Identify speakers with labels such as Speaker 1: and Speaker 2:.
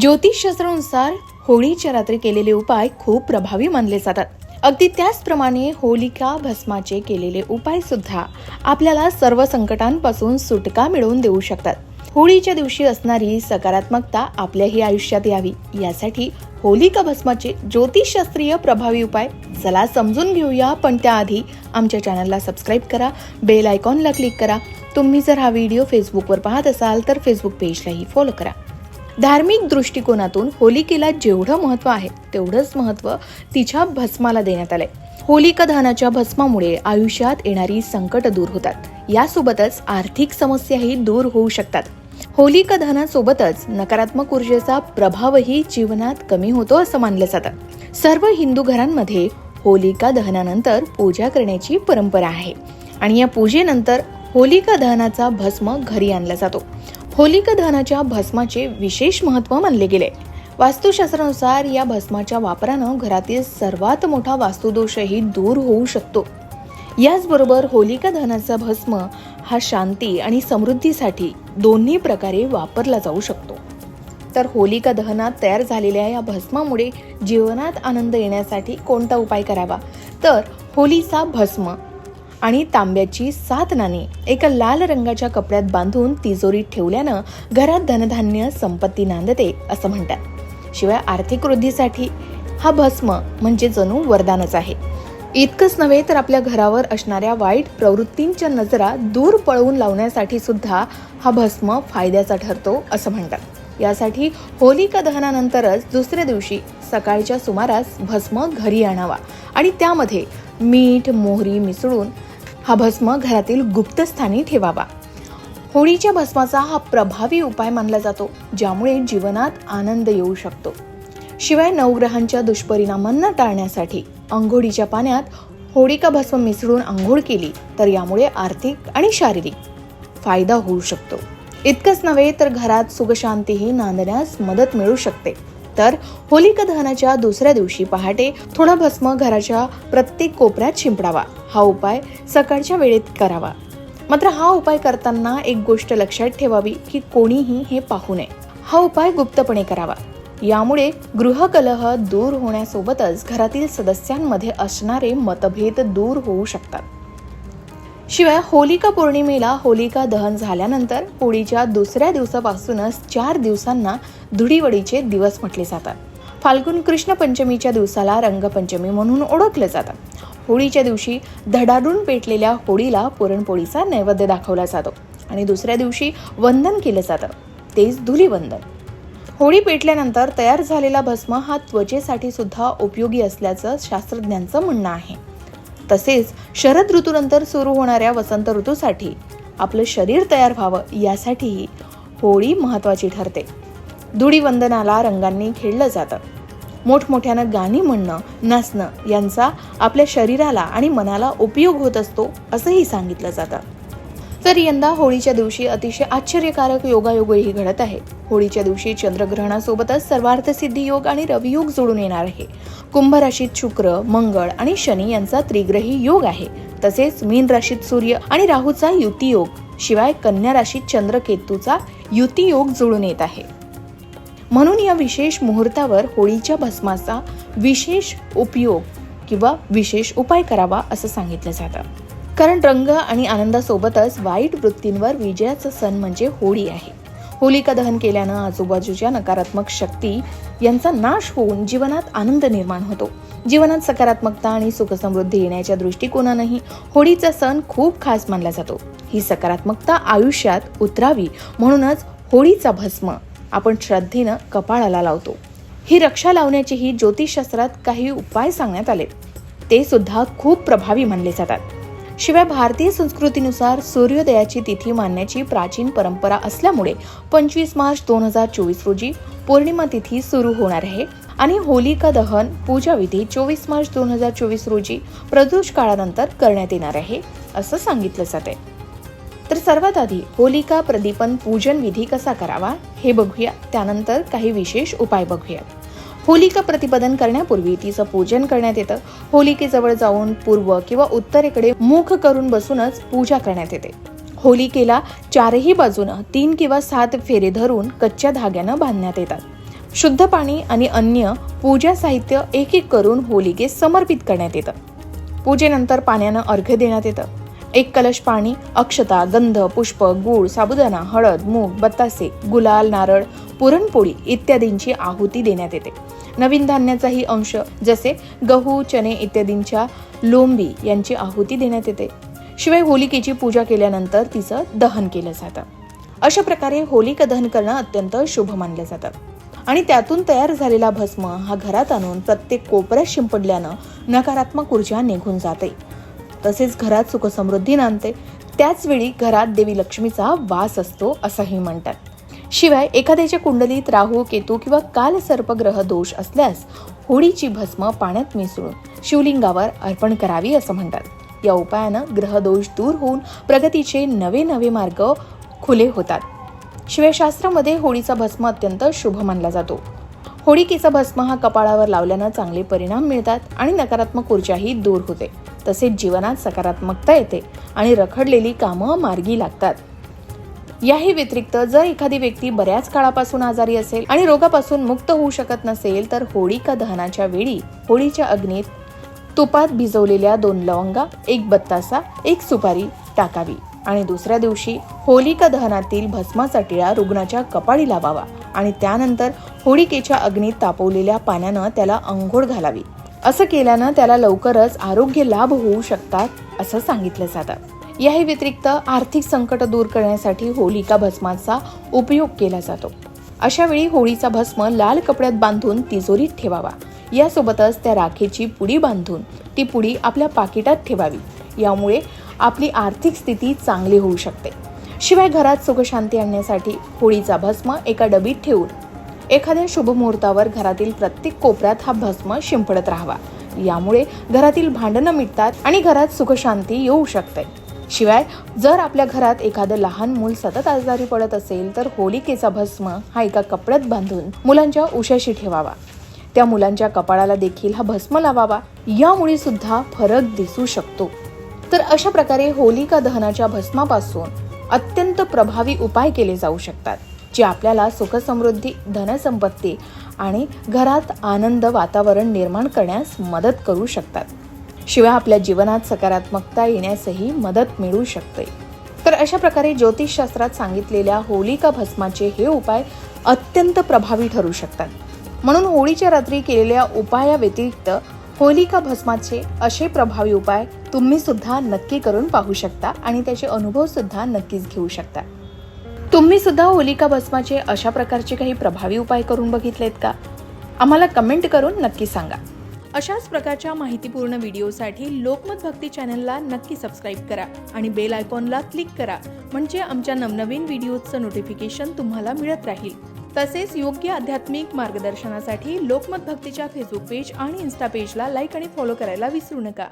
Speaker 1: ज्योतिषशास्त्रानुसार होळीच्या रात्री केलेले उपाय खूप प्रभावी मानले जातात. अगदी त्याचप्रमाणे होलिका भस्माचे केलेले उपाय सुद्धा आपल्याला सर्व संकटांपासून सुटका मिळवून देऊ शकतात. होळीच्या दिवशी असणारी सकारात्मकता आपल्याही आयुष्यात यावी. यासाठी होलिका भस्माचे ज्योतिषशास्त्रीय प्रभावी उपाय चला समजून घेऊया पण त्याआधी आमच्या चॅनलला सबस्क्राईब करा बेल आयकॉनला क्लिक करा. तुम्ही जर हा व्हिडिओ फेसबुकवर पाहत असाल तर फेसबुक पेजलाही फॉलो करा. धार्मिक दृष्टिकोनातून होलिकेला जेवढं महत्त्व आहे तेवढंच महत्त्व तिच्या भस्माला देण्यात आलंय. होलिका दहनाच्या भस्मामुळे आयुष्यात येणारी संकट दूर होतात. यासोबतच आर्थिक समस्याही दूर होऊ शकतात. होलिका दहनासोबतच नकारात्मक ऊर्जेचा प्रभावही जीवनात कमी होतो असं मानलं जातं. सर्व हिंदू घरांमध्ये होलिका दहनानंतर पूजा करण्याची परंपरा आहे. आणि या पूजेनंतर होलिका दहनाचा भस्म घरी आणला जातो. होलिका दहनाच्या भस्माचे विशेष महत्त्व मानले गेले. वास्तुशास्त्रानुसार या भस्माच्या वापरानं घरातील सर्वात मोठा वास्तुदोषही दूर होऊ शकतो. याचबरोबर होलिका दहनाचा भस्म हा शांती आणि समृद्धीसाठी दोन्ही प्रकारे वापरला जाऊ शकतो. तर होलिका दहनात तयार झालेल्या या भस्मामुळे जीवनात आनंद येण्यासाठी कोणता उपाय करावा? तर होलीचा भस्म आणि तांब्याची सात नाणी एका लाल रंगाच्या कपड्यात बांधून तिजोरीत ठेवल्यानं घरात धनधान्य संपत्ती नांदते असं म्हणतात. शिवाय आर्थिक वृद्धीसाठी हा भस्म म्हणजे जणू वरदानच आहे. इतकंच नव्हे तर आपल्या घरावर असणाऱ्या वाईट प्रवृत्तींच्या नजरा दूर पळवून लावण्यासाठी सुद्धा हा भस्म फायद्याचा ठरतो असं म्हणतात. यासाठी होलिका दहनानंतरच दुसऱ्या दिवशी सकाळच्या सुमारास भस्म घरी आणावा आणि त्यामध्ये मीठ मोहरी मिसळून हा भस्म घरातील गुप्तस्थानी ठेवावा. होळीच्या भस्माचा हा प्रभावी उपाय मानला जातो ज्यामुळे जीवनात आनंद येऊ शकतो. शिवाय नवग्रहांच्या दुष्परिणामांना टाळण्यासाठी अंघोळीच्या पाण्यात होळिका भस्म मिसळून आंघोळ केली तर यामुळे आर्थिक आणि शारीरिक फायदा होऊ शकतो. इतकंच नव्हे तर घरात सुखशांतीही नांदण्यास मदत मिळू शकते. तर होलिका दहनाच्या दुसऱ्या दिवशी पहाटे थोडा भस्म घराच्या प्रत्येक कोपऱ्यात शिंपडावा. हा उपाय सकाळच्या वेळेत करावा. मात्र हा उपाय करताना एक गोष्ट लक्षात ठेवावी की कोणीही हे पाहू नये. हा उपाय गुप्तपणे करावा. यामुळे गृहकलह दूर होण्यासोबतच घरातील सदस्यांमध्ये असणारे मतभेद दूर होऊ शकतात. शिवाय होलिका पौर्णिमेला होलिका दहन झाल्यानंतर होळीच्या दुसऱ्या दिवसापासूनच चार दिवसांना धुडीवडीचे दिवस म्हटले जातात. फाल्गुन कृष्ण पंचमीच्या दिवसाला रंगपंचमी म्हणून ओळखलं जातं. होळीच्या दिवशी धडाडून पेटलेल्या होळीला पुरणपोळीचा नैवेद्य दाखवला जातो आणि दुसऱ्या दिवशी वंदन केलं जातं. तेच धुलीवंदन. होळी पेटल्यानंतर तयार झालेला भस्म हा त्वचेसाठी सुद्धा उपयोगी असल्याचं शास्त्रज्ञांचं म्हणणं आहे. तसेच शरद ऋतूनंतर सुरू होणाऱ्या वसंत ऋतूसाठी आपलं शरीर तयार व्हावं यासाठीही होळी महत्त्वाची ठरते. धुळीवंदनाला रंगांनी खेळलं जातं. मोठमोठ्यानं गाणी म्हणणं नाचणं यांचा आपल्या शरीराला आणि मनाला उपयोग होत असतो असंही सांगितलं जातं. तर यंदा होळीच्या दिवशी अतिशय आश्चर्यकारक योगायोगही घडत आहे. होळीच्या दिवशी चंद्रग्रहणासोबतच सर्वार्थ सिद्धी योग आणि रवियोग जोडून येणार आहे. कुंभ राशीत शुक्र मंगळ आणि शनी यांचा त्रिग्रही योग आहे. तसेच मीन राशीत सूर्य आणि राहूचा युतीयोग शिवाय कन्या राशीत चंद्र केतूचा युती जुळून येत आहे. म्हणून या विशेष मुहूर्तावर होळीच्या भस्माचा विशेष उपयोग किंवा विशेष उपाय करावा असं सांगितलं जातं. कारण रंग आणि आनंदासोबतच वाईट वृत्तींवर विजयाचा सण म्हणजे होळी आहे. होलिका दहन केल्यानं आजूबाजूच्या नकारात्मक शक्ती यांचा नाश होऊन जीवनात आनंद निर्माण होतो. जीवनात सकारात्मकता आणि सुखसमृद्धी येण्याच्या दृष्टिकोनानंही होळीचा सण खूप खास मानला जातो. ही सकारात्मकता आयुष्यात उतरावी म्हणूनच होळीचा भस्म आपण श्रद्धेनं कपाळाला लावतो. ही रक्षा लावण्याचेही ज्योतिषशास्त्रात काही उपाय सांगण्यात आले. ते सुद्धा खूप प्रभावी मानले जातात. शिवाय भारतीय संस्कृतीनुसार सूर्योदयाची तिथी मानण्याची प्राचीन परंपरा असल्यामुळे पंचवीस मार्च दोन हजार चोवीस रोजी पौर्णिमा तिथी सुरू होणार आहे. आणि होलिका दहन पूजाविधी चोवीस मार्च दोन हजार चोवीस रोजी प्रदोष काळानंतर करण्यात येणार आहे असं सांगितलं जाते तर सर्वात आधी होलिका प्रदीपन पूजन विधी कसा करावा हे बघूया. त्यानंतर काही विशेष उपाय बघूया होलिका प्रतिपादन करण्यापूर्वी तिचं पूजन करण्यात येतं. होलिकेजवळ जाऊन पूर्व किंवा उत्तरेकडे मुख करून बसूनच पूजा करण्यात येते. होलिकेला चारही बाजूनं तीन किंवा सात फेरे धरून कच्च्या धाग्यानं बांधण्यात येतात. शुद्ध पाणी आणि अन्य पूजा साहित्य एक एक करून होलिकेस समर्पित करण्यात येतं. पूजेनंतर पाण्यानं अर्घ्य देण्यात येतं. एक कलश पाणी अक्षता गंध पुष्प गूळ साबुदाणा हळद मूग बत्तासे गुलाल नारळ पुरणपोळी इत्यादींची आहुती देण्यात येते. नवीन धान्याचाही अंश जसे गहू चणे इत्यादींच्या लोंबी यांची आहुती देण्यात येते. शिवाय होलिकेची पूजा केल्यानंतर तिचं दहन केलं जातं. अशा प्रकारे होलिका दहन करणं अत्यंत शुभ मानलं जातं. आणि त्यातून तयार झालेला भस्म हा घरात आणून प्रत्येक कोपऱ्यात शिंपडल्यानं नकारात्मक ऊर्जा निघून जाते. तसेच घरात सुखसमृद्धी नांदते त्याचवेळी घरात देवी लक्ष्मीचा वास असतो असंही म्हणतात. शिवाय एखाद्याच्या कुंडलीत राहू केतू किंवा काल सर्पग्रह दोष असल्यास होळीची भस्म पाण्यात मिसळून शिवलिंगावर अर्पण करावी असं म्हणतात. या उपायानं ग्रहदोष दूर होऊन प्रगतीचे नवे नवे मार्ग खुले होतात. शिवाय शास्त्रामध्ये होळीचा भस्म अत्यंत शुभ मानला जातो. होळिकेचा भस्म हा कपाळावर लावल्यानं चांगले परिणाम मिळतात आणि नकारात्मक ऊर्जाही दूर होते. तसेच जीवनात सकारात्मकता येते आणि रखडलेली कामं मार्गी लागतात. याही व्यतिरिक्त जर एखादी व्यक्ती बऱ्याच काळापासून आजारी असेल आणि रोगापासून मुक्त होऊ शकत नसेल तर होळिका दहनाच्या वेळी? होळीच्या अग्नीत तुपात भिजवलेल्या दोन लवंगा एक बत्तासा एक सुपारी टाकावी आणि दुसऱ्या दिवशी होलिका दहनातील भस्माचा टिळा रुग्णाच्या कपाळी लावावा आणि त्यानंतर होळिकेच्या अग्नीत तापवलेल्या पाण्यानं त्याला अंघोळ घालावी. असं केल्यानं त्याला लवकरच आरोग्य लाभ होऊ शकतात असं सांगितलं जातं. याही व्यतिरिक्त आर्थिक संकट दूर करण्यासाठी होलिका भस्माचा उपयोग केला जातो. अशा वेळी होळीचा भस्म लाल कपड्यात बांधून तिजोरीत ठेवावा. यासोबतच त्या राखेची पुडी बांधून ती पुडी आपल्या पाकिटात ठेवावी. यामुळे आपली आर्थिक स्थिती चांगली होऊ शकते. शिवाय घरात सुखशांती आणण्यासाठी होळीचा भस्म एका डबीत ठेवून एखाद्या शुभ मुहूर्तावर घरातील प्रत्येक कोपऱ्यात हा भस्म शिंपडत राहावा. यामुळे घरातील भांडणं मिटतात आणि घरात सुखशांती येऊ शकते. शिवाय जर आपल्या घरात एखादं लहान मूल सतत आजारी पडत असेल तर होलिकेचा भस्म हा एका कपड्यात बांधून मुलांच्या उशाशी ठेवावा. त्या मुलांच्या कपाळाला देखील हा भस्म लावावा. यामुळे सुद्धा फरक दिसू शकतो. तर अशा प्रकारे होलिका दहनाच्या भस्मापासून अत्यंत प्रभावी उपाय केले जाऊ शकतात. जी आपल्याला सुखसमृद्धी धनसंपत्ती आणि घरात आनंद वातावरण निर्माण करण्यास मदत करू शकतात. शिवाय आपल्या जीवनात सकारात्मकता येण्यासही मदत मिळू शकते. तर अशा प्रकारे ज्योतिषशास्त्रात सांगितलेल्या होलिका भस्माचे हे उपाय अत्यंत प्रभावी ठरू शकतात. म्हणून होळीच्या रात्री केलेल्या उपायाव्यतिरिक्त होलिका भस्माचे असे प्रभावी उपाय तुम्ही सुद्धा नक्की करून पाहू शकता आणि त्याचे अनुभव सुद्धा नक्कीच घेऊ शकता. तुम्ही सुद्धा होलिका भस्माचे अशा प्रकारचे काही प्रभावी उपाय करून बघितलेत का? आम्हाला कमेंट करून नक्की सांगा. अशाच प्रकारच्या माहितीपूर्ण व्हिडिओसाठी लोकमत भक्ती चॅनलला नक्की सबस्क्राईब करा आणि बेल आयकॉनला क्लिक करा म्हणजे आमच्या नवनवीन व्हिडिओचं नोटिफिकेशन तुम्हाला मिळत राहील. तसेच योग्य आध्यात्मिक मार्गदर्शनासाठी लोकमत भक्तीच्या फेसबुक पेज आणि इन्स्टा पेजला लाईक आणि फॉलो करायला विसरू नका.